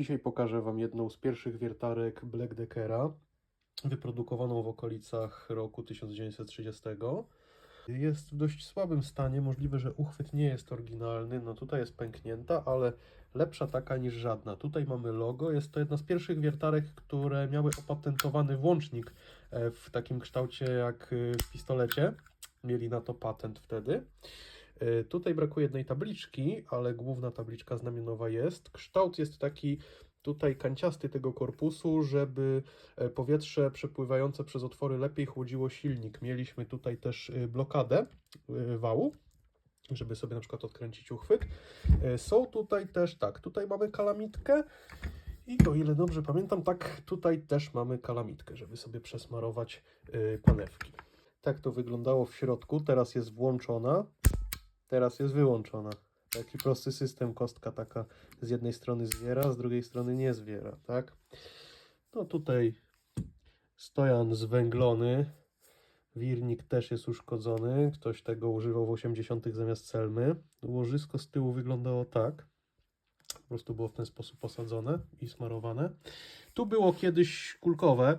Dzisiaj pokażę Wam jedną z pierwszych wiertarek Black Deckera, wyprodukowaną w okolicach roku 1930. Jest w dość słabym stanie, możliwe, że uchwyt nie jest oryginalny, no tutaj jest pęknięta, ale lepsza taka niż żadna. Tutaj mamy logo, jest to jedna z pierwszych wiertarek, które miały opatentowany włącznik e, w takim kształcie jak e, w pistolecie. Mieli na to patent wtedy. E, Tutaj brakuje jednej tabliczki, ale główna tabliczka znamionowa jest. Kształt jest taki tutaj kanciasty tego korpusu, żeby e, powietrze przepływające przez otwory lepiej chłodziło silnik. Mieliśmy tutaj też e, blokadę wału, żeby sobie na przykład odkręcić uchwyt. Są tutaj też, tak, tutaj mamy kalamitkę i o ile dobrze pamiętam, tak, tutaj też mamy kalamitkę, żeby sobie przesmarować panewki. Tak to wyglądało w środku, teraz jest włączona, teraz jest wyłączona. Taki prosty system, kostka taka z jednej strony zwiera, z drugiej strony nie zwiera, tak? No tutaj stojan zwęglony, wirnik też jest uszkodzony, ktoś tego używał w 80 zamiast celmy. Łożysko z tyłu wyglądało tak, po prostu było w ten sposób posadzone i smarowane. Tu było kiedyś kulkowe,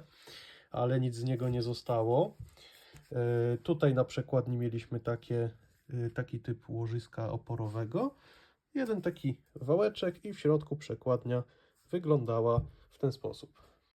ale nic z niego nie zostało. E, Tutaj na przekładni mieliśmy takie, taki typ łożyska oporowego. Jeden taki wałeczek i w środku przekładnia wyglądała w ten sposób.